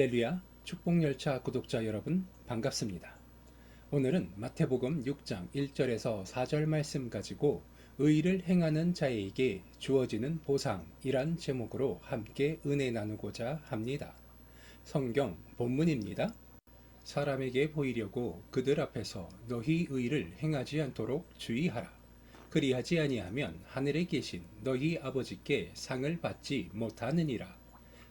할렐루야 축복열차 구독자 여러분 반갑습니다. 오늘은 마태복음 6장 1절에서 4절 말씀 가지고 의를 행하는 자에게 주어지는 보상이란 제목으로 함께 은혜 나누고자 합니다. 성경 본문입니다. 사람에게 보이려고 그들 앞에서 너희 의를 행하지 않도록 주의하라. 그리하지 아니하면 하늘에 계신 너희 아버지께 상을 받지 못하느니라.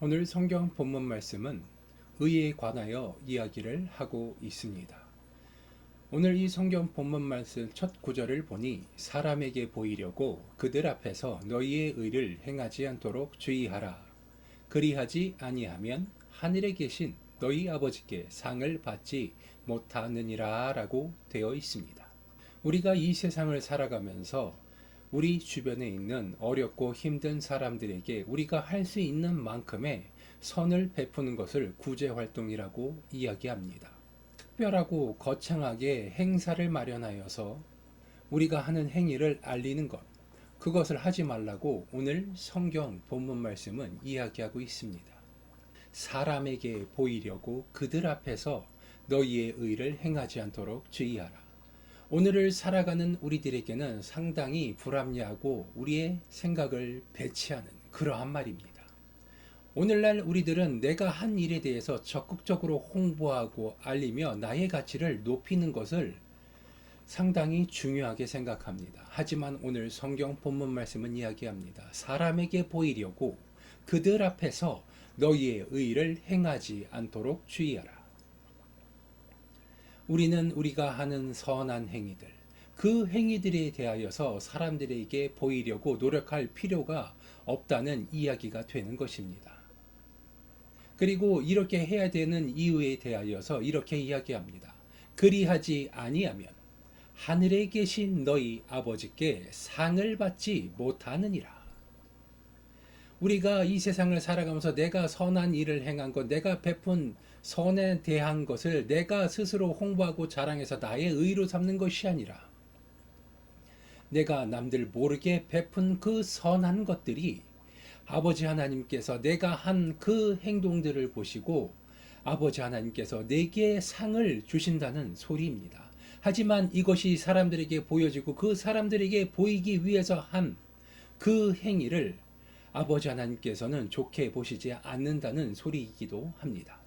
오늘 성경 본문 말씀은 의에 관하여 이야기를 하고 있습니다. 오늘 이 성경 본문 말씀 첫 구절을 보니 사람에게 보이려고 그들 앞에서 너희의 의를 행하지 않도록 주의하라. 그리하지 아니하면 하늘에 계신 너희 아버지께 상을 받지 못하느니라 라고 되어 있습니다. 우리가 이 세상을 살아가면서 우리 주변에 있는 어렵고 힘든 사람들에게 우리가 할 수 있는 만큼의 선을 베푸는 것을 구제 활동이라고 이야기합니다. 특별하고 거창하게 행사를 마련하여서 우리가 하는 행위를 알리는 것, 그것을 하지 말라고 오늘 성경 본문 말씀은 이야기하고 있습니다. 사람에게 보이려고 그들 앞에서 너희의 의를 행하지 않도록 주의하라. 오늘을 살아가는 우리들에게는 상당히 불합리하고 우리의 생각을 배치하는 그러한 말입니다. 오늘날 우리들은 내가 한 일에 대해서 적극적으로 홍보하고 알리며 나의 가치를 높이는 것을 상당히 중요하게 생각합니다. 하지만 오늘 성경 본문 말씀은 이야기합니다. 사람에게 보이려고 그들 앞에서 너희의 의를 행하지 않도록 주의하라. 우리는 우리가 하는 선한 행위들, 그 행위들에 대하여서 사람들에게 보이려고 노력할 필요가 없다는 이야기가 되는 것입니다. 그리고 이렇게 해야 되는 이유에 대하여서 이렇게 이야기합니다. 그리하지 아니하면 하늘에 계신 너희 아버지께 상을 받지 못하느니라. 우리가 이 세상을 살아가면서 내가 선한 일을 행한 것, 내가 베푼 선에 대한 것을 내가 스스로 홍보하고 자랑해서 나의 의로 삼는 것이 아니라 내가 남들 모르게 베푼 그 선한 것들이 아버지 하나님께서 내가 한 그 행동들을 보시고 아버지 하나님께서 내게 상을 주신다는 소리입니다. 하지만 이것이 사람들에게 보여지고 그 사람들에게 보이기 위해서 한 그 행위를 아버지 하나님께서는 좋게 보시지 않는다는 소리이기도 합니다.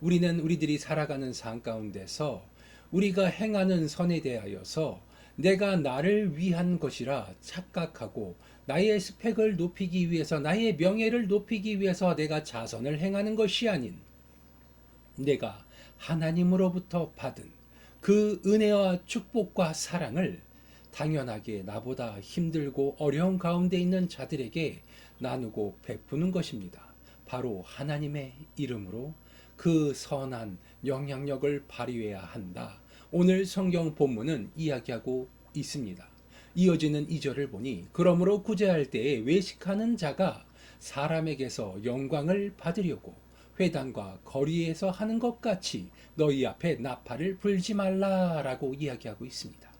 우리는 우리들이 살아가는 삶 가운데서 우리가 행하는 선에 대하여서 내가 나를 위한 것이라 착각하고 나의 스펙을 높이기 위해서 나의 명예를 높이기 위해서 내가 자선을 행하는 것이 아닌 내가 하나님으로부터 받은 그 은혜와 축복과 사랑을 당연하게 나보다 힘들고 어려운 가운데 있는 자들에게 나누고 베푸는 것입니다. 바로 하나님의 이름으로 그 선한 영향력을 발휘해야 한다. 오늘 성경 본문은 이야기하고 있습니다. 이어지는 이절을 보니 그러므로 구제할 때에 외식하는 자가 사람에게서 영광을 받으려고 회당과 거리에서 하는 것 같이 너희 앞에 나팔을 불지 말라라고 이야기하고 있습니다.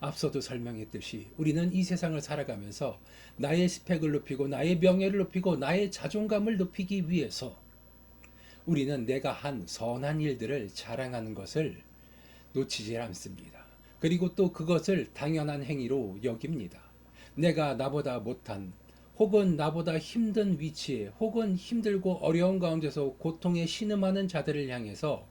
앞서도 설명했듯이 우리는 이 세상을 살아가면서 나의 스펙을 높이고 나의 명예를 높이고 나의 자존감을 높이기 위해서 우리는 내가 한 선한 일들을 자랑하는 것을 놓치지 않습니다. 그리고 또 그것을 당연한 행위로 여깁니다. 내가 나보다 못한 혹은 나보다 힘든 위치에 혹은 힘들고 어려운 가운데서 고통에 신음하는 자들을 향해서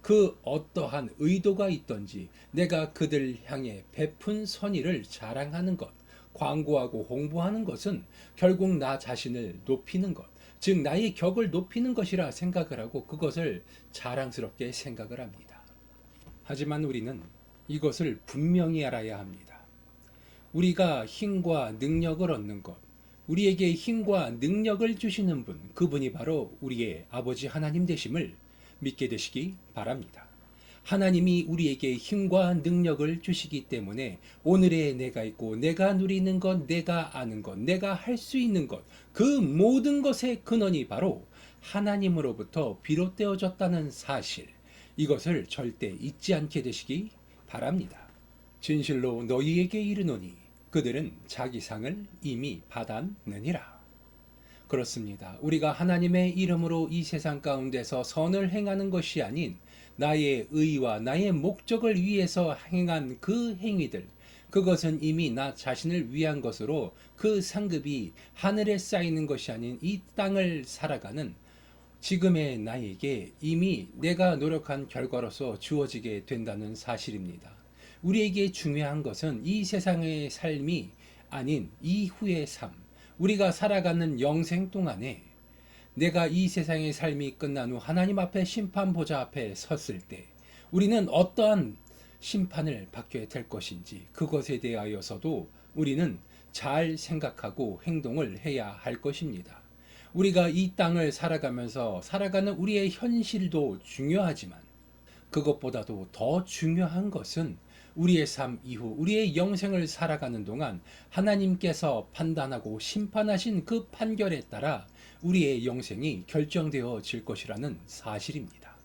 그 어떠한 의도가 있던지 내가 그들 향해 베푼 선의를 자랑하는 것, 광고하고 홍보하는 것은 결국 나 자신을 높이는 것, 즉 나의 격을 높이는 것이라 생각을 하고 그것을 자랑스럽게 생각을 합니다. 하지만 우리는 이것을 분명히 알아야 합니다. 우리가 힘과 능력을 얻는 것, 우리에게 힘과 능력을 주시는 분, 그분이 바로 우리의 아버지 하나님 되심을 믿게 되시기 바랍니다. 하나님이 우리에게 힘과 능력을 주시기 때문에 오늘의 내가 있고 내가 누리는 것, 내가 아는 것, 내가 할 수 있는 것, 그 모든 것의 근원이 바로 하나님으로부터 비롯되어졌다는 사실, 이것을 절대 잊지 않게 되시기 바랍니다. 진실로 너희에게 이르노니 그들은 자기 상을 이미 받았느니라. 그렇습니다. 우리가 하나님의 이름으로 이 세상 가운데서 선을 행하는 것이 아닌 나의 의와 나의 목적을 위해서 행한 그 행위들, 그것은 이미 나 자신을 위한 것으로 그 상급이 하늘에 쌓이는 것이 아닌 이 땅을 살아가는 지금의 나에게 이미 내가 노력한 결과로서 주어지게 된다는 사실입니다. 우리에게 중요한 것은 이 세상의 삶이 아닌 이후의 삶, 우리가 살아가는 영생 동안에 내가 이 세상의 삶이 끝난 후 하나님 앞에 심판 보좌 앞에 섰을 때 우리는 어떠한 심판을 받게 될 것인지 그것에 대하여서도 우리는 잘 생각하고 행동을 해야 할 것입니다. 우리가 이 땅을 살아가면서 살아가는 우리의 현실도 중요하지만 그것보다도 더 중요한 것은 우리의 삶 이후 우리의 영생을 살아가는 동안 하나님께서 판단하고 심판하신 그 판결에 따라 우리의 영생이 결정되어질 것이라는 사실입니다.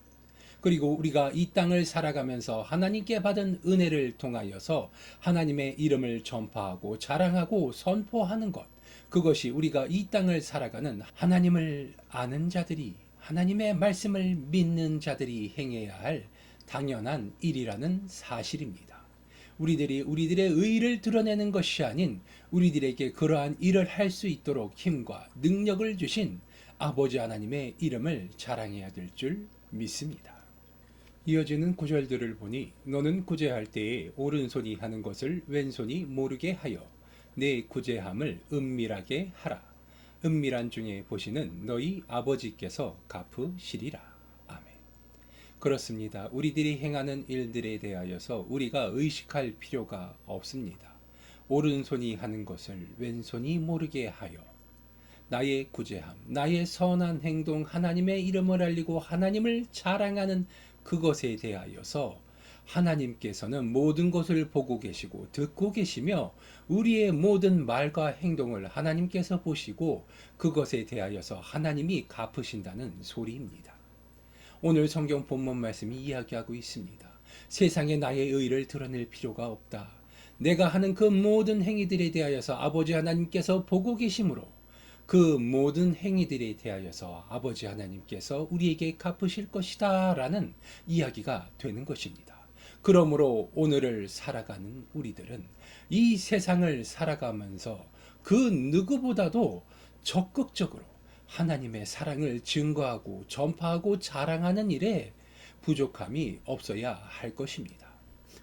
그리고 우리가 이 땅을 살아가면서 하나님께 받은 은혜를 통하여서 하나님의 이름을 전파하고 자랑하고 선포하는 것, 그것이 우리가 이 땅을 살아가는 하나님을 아는 자들이 하나님의 말씀을 믿는 자들이 행해야 할 당연한 일이라는 사실입니다. 우리들이 우리들의 의를 드러내는 것이 아닌 우리들에게 그러한 일을 할 수 있도록 힘과 능력을 주신 아버지 하나님의 이름을 자랑해야 될 줄 믿습니다. 이어지는 구절들을 보니 너는 구제할 때에 오른손이 하는 것을 왼손이 모르게 하여 내 구제함을 은밀하게 하라. 은밀한 중에 보시는 너희 아버지께서 갚으시리라. 그렇습니다. 우리들이 행하는 일들에 대하여서 우리가 의식할 필요가 없습니다. 오른손이 하는 것을 왼손이 모르게 하여 나의 구제함, 나의 선한 행동, 하나님의 이름을 알리고 하나님을 자랑하는 그것에 대하여서 하나님께서는 모든 것을 보고 계시고 듣고 계시며 우리의 모든 말과 행동을 하나님께서 보시고 그것에 대하여서 하나님이 갚으신다는 소리입니다. 오늘 성경 본문 말씀이 이야기하고 있습니다. 세상에 나의 의를 드러낼 필요가 없다. 내가 하는 그 모든 행위들에 대하여서 아버지 하나님께서 보고 계시므로 그 모든 행위들에 대하여서 아버지 하나님께서 우리에게 갚으실 것이다 라는 이야기가 되는 것입니다. 그러므로 오늘을 살아가는 우리들은 이 세상을 살아가면서 그 누구보다도 적극적으로 하나님의 사랑을 증거하고 전파하고 자랑하는 일에 부족함이 없어야 할 것입니다.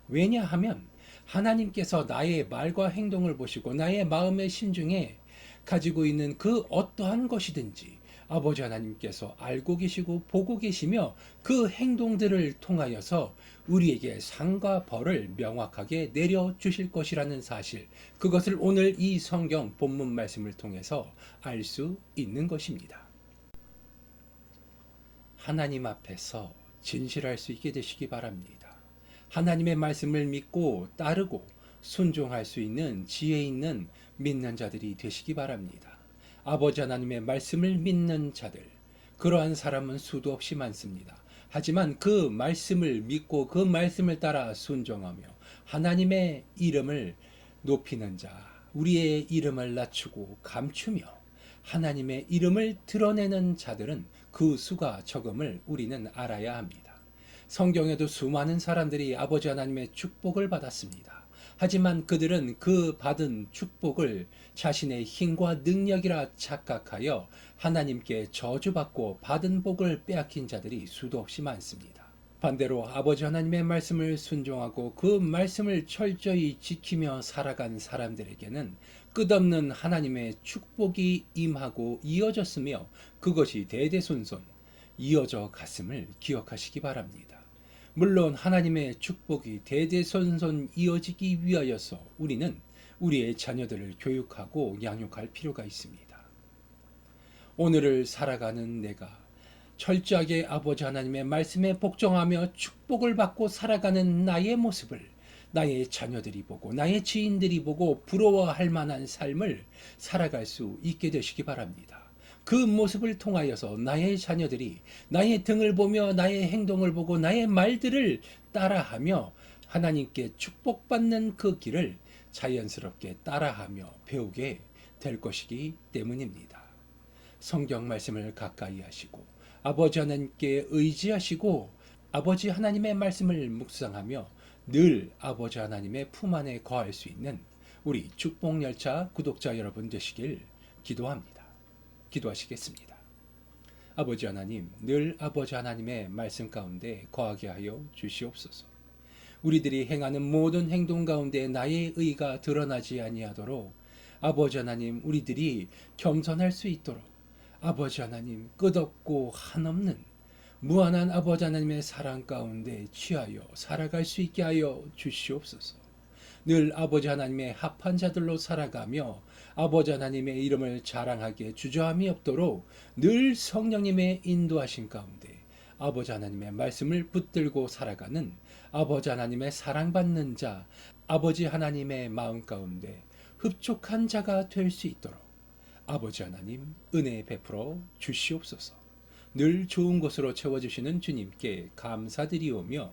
왜냐하면 하나님께서 나의 말과 행동을 보시고 나의 마음의 심중에 가지고 있는 그 어떠한 것이든지 아버지 하나님께서 알고 계시고 보고 계시며 그 행동들을 통하여서 우리에게 상과 벌을 명확하게 내려 주실 것이라는 사실, 그것을 오늘 이 성경 본문 말씀을 통해서 알 수 있는 것입니다. 하나님 앞에서 진실할 수 있게 되시기 바랍니다. 하나님의 말씀을 믿고 따르고 순종할 수 있는 지혜 있는 믿는 자들이 되시기 바랍니다. 아버지 하나님의 말씀을 믿는 자들, 그러한 사람은 수도 없이 많습니다. 하지만 그 말씀을 믿고 그 말씀을 따라 순종하며 하나님의 이름을 높이는 자, 우리의 이름을 낮추고 감추며 하나님의 이름을 드러내는 자들은 그 수가 적음을 우리는 알아야 합니다. 성경에도 수많은 사람들이 아버지 하나님의 축복을 받았습니다. 하지만 그들은 그 받은 축복을 자신의 힘과 능력이라 착각하여 하나님께 저주받고 받은 복을 빼앗긴 자들이 수도 없이 많습니다. 반대로 아버지 하나님의 말씀을 순종하고 그 말씀을 철저히 지키며 살아간 사람들에게는 끝없는 하나님의 축복이 임하고 이어졌으며 그것이 대대손손 이어져 갔음을 기억하시기 바랍니다. 물론 하나님의 축복이 대대손손 이어지기 위하여서 우리는 우리의 자녀들을 교육하고 양육할 필요가 있습니다. 오늘을 살아가는 내가 철저하게 아버지 하나님의 말씀에 복종하며 축복을 받고 살아가는 나의 모습을 나의 자녀들이 보고 나의 지인들이 보고 부러워할 만한 삶을 살아갈 수 있게 되시기 바랍니다. 그 모습을 통하여서 나의 자녀들이 나의 등을 보며 나의 행동을 보고 나의 말들을 따라하며 하나님께 축복받는 그 길을 자연스럽게 따라하며 배우게 될 것이기 때문입니다. 성경 말씀을 가까이 하시고 아버지 하나님께 의지하시고 아버지 하나님의 말씀을 묵상하며 늘 아버지 하나님의 품 안에 거할 수 있는 우리 축복열차 구독자 여러분 되시길 기도합니다. 기도하시겠습니다. 아버지 하나님, 늘 아버지 하나님의 말씀 가운데 거하게 하여 주시옵소서. 우리들이 행하는 모든 행동 가운데 나의 의가 드러나지 아니하도록 아버지 하나님 우리들이 겸손할 수 있도록 아버지 하나님 끝없고 한없는 무한한 아버지 하나님의 사랑 가운데 취하여 살아갈 수 있게 하여 주시옵소서. 늘 아버지 하나님의 합한 자들로 살아가며 아버지 하나님의 이름을 자랑하게 주저함이 없도록 늘 성령님의 인도하신 가운데 아버지 하나님의 말씀을 붙들고 살아가는 아버지 하나님의 사랑받는 자, 아버지 하나님의 마음 가운데 흡족한 자가 될 수 있도록 아버지 하나님 은혜 베풀어 주시옵소서. 늘 좋은 것으로 채워주시는 주님께 감사드리오며